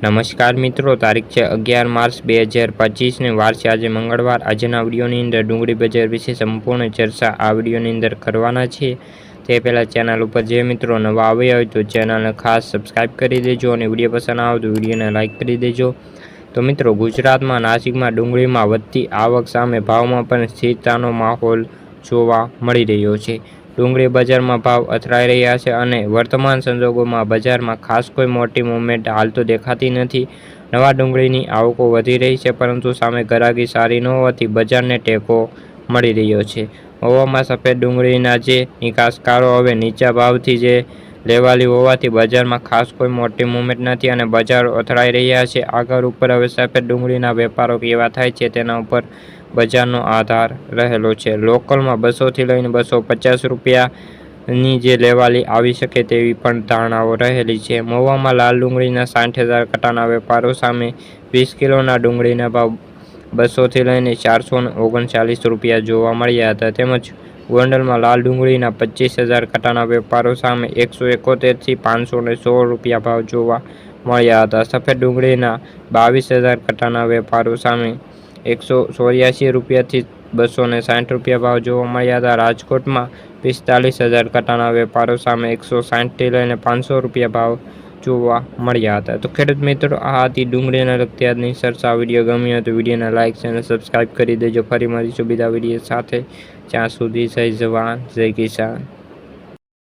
નમસ્કાર મિત્રો, તારીખ છે અગિયાર માર્ચ બે હજાર પચીસને વાર છે આજે મંગળવાર. આજના વિડીયોની અંદર ડુંગળી બજાર વિશે સંપૂર્ણ ચર્ચા આ વિડીયોની અંદર કરવાના છે. તે પહેલાં ચેનલ ઉપર જે મિત્રો નવા આવ્યા હોય તો ચેનલને ખાસ સબસ્ક્રાઈબ કરી દેજો અને વીડિયો પસંદ આવે તો વિડીયોને લાઇક કરી દેજો. તો મિત્રો, ગુજરાતમાં નાસિકમાં ડુંગળીમાં વધતી આવક સામે ભાવમાં પણ સ્થિરતાનો માહોલ જોવા મળી રહ્યો છે. ડુંગળી બજારમાં ભાવ અથડાઈ રહ્યા છે અને વર્તમાન સંજોગોમાં બજારમાં ખાસ કોઈ મોટી મુવમેન્ટ હાલ તો દેખાતી નથી. નવા ડુંગળીની આવકો વધી રહી છે, પરંતુ સામે ગરાગી સારી ન હોવાથી બજારને ટેકો મળી રહ્યો છે. હવામાં સફેદ ડુંગળીના જે નિકાસકારો હવે નીચા ભાવથી જે લેવાલી હોવાથી બજારમાં ખાસ કોઈ મોટી મુવમેન્ટ નથી અને બજારો અથડાઈ રહ્યા છે. આગળ ઉપર હવે સફેદ ડુંગળીના વેપારો કેવા થાય છે તેના ઉપર બજારનો આધાર રહેલો છે. લોકલમાં બસોથી લઈને બસો પચાસ રૂપિયાની જે લેવાલી આવી શકે તેવી પણ ધારણાઓ રહેલી છે. મહુવામાં લાલ ડુંગળીના સાઠ હજાર કટાના વેપારો સામે વીસ કિલોના ડુંગળીના ભાવ બસોથી લઈને ચારસો ઓગણચાલીસ રૂપિયા જોવા મળ્યા હતા. તેમજ ગોંડલમાં લાલ ડુંગળીના પચીસ હજાર કટાના વેપારો સામે એકસો એકોતેરથી પાંચસો ને સોળ રૂપિયા ભાવ જોવા મળ્યા હતા. સફેદ ડુંગળીના બાવીસ હજાર કટાના વેપારો સામે એકસો ચોર્યાસી રૂપિયાથી બસો ને સાઠ રૂપિયા ભાવ જોવા મળ્યા હતા. રાજકોટમાં પિસ્તાલીસ હજાર કટાના વેપારો સામે એકસો સાઠથી લઈને પાંચસો રૂપિયા ભાવ જોવા મળ્યા હતા. તો ખેડૂત મિત્રો, આ હતી ડુંગળીને લગતી આજની ચર્ચા વીડિયો. ગમ્યો તો વિડીયોને લાઇક અને સબસ્ક્રાઈબ કરી દેજો. ફરી મળીશું બીજા વીડિયો સાથે. જ્યાં સુધી જય જવાન, જય કિસાન.